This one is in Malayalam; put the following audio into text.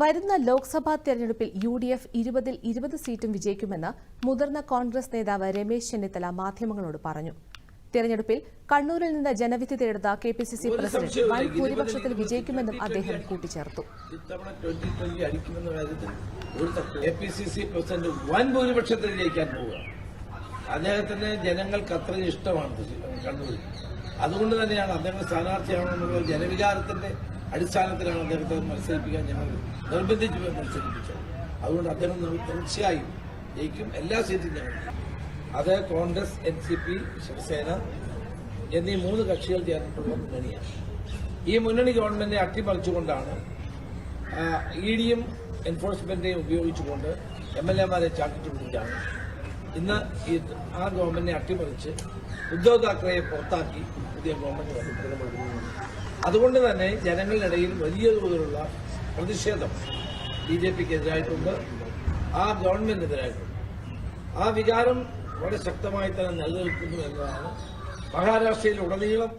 വരുന്ന ലോക്സഭാ തെരഞ്ഞെടുപ്പിൽ യു ഡി എഫ് ഇരുപതിൽ ഇരുപത് സീറ്റും വിജയിക്കുമെന്ന് മുതിർന്ന കോൺഗ്രസ് നേതാവ് രമേശ് ചെന്നിത്തല മാധ്യമങ്ങളോട് പറഞ്ഞു. തെരഞ്ഞെടുപ്പിൽ കണ്ണൂരിൽ നിന്ന് ജനവിധി തേടുന്ന K P C C president വൻ ഭൂരിപക്ഷത്തിൽ വിജയിക്കുമെന്നും അദ്ദേഹം കൂട്ടിച്ചേർത്തു. അദ്ദേഹത്തിന് ജനങ്ങൾക്ക് അത്രയും ഇഷ്ടമാണ് കണ്ണൂരിൽ. അതുകൊണ്ട് തന്നെയാണ് അദ്ദേഹം സ്ഥാനാർത്ഥിയാണെന്നുള്ള ജനവികാരത്തിന്റെ അടിസ്ഥാനത്തിലാണ് അദ്ദേഹത്തെ മത്സരിപ്പിക്കാൻ ഞങ്ങൾ നിർബന്ധിച്ച് മത്സരിപ്പിച്ചത്. അതുകൊണ്ട് അദ്ദേഹം തീർച്ചയായും ജയിക്കും. എല്ലാ സീറ്റും ഞങ്ങൾ. അത് Congress N C P Shiv Sena എന്നീ മൂന്ന് കക്ഷികൾ ചേർന്നിട്ടുള്ള മുന്നണിയാണ്. ഈ മുന്നണി ഗവൺമെന്റിനെ അട്ടിമറിച്ചുകൊണ്ടാണ് ഇ ഡിയും എൻഫോഴ്സ്മെന്റിനെയും ഉപയോഗിച്ചുകൊണ്ട് എം എൽ എമാരെ ചാക്കിട്ട് പിടിച്ചാണ് ഇന്ന് ആ ഗവൺമെന്റിനെ അട്ടിമറിച്ച് ഉദ്ധവ് താക്കറെയെ പുറത്താക്കി പുതിയ ഗവൺമെന്റ് അതുകൊണ്ട് തന്നെ ജനങ്ങളിടയിൽ വലിയ തോതിലുള്ള പ്രതിഷേധം ബി ജെ പിക്ക് എതിരായിട്ടുണ്ട് ആ ഗവൺമെന്റിനെതിരായിട്ടുണ്ട്. ആ വികാരം വളരെ ശക്തമായി തന്നെ നിലനിൽക്കുന്നു എന്നതാണ് മഹാരാഷ്ട്രയിൽ ഉടനീളം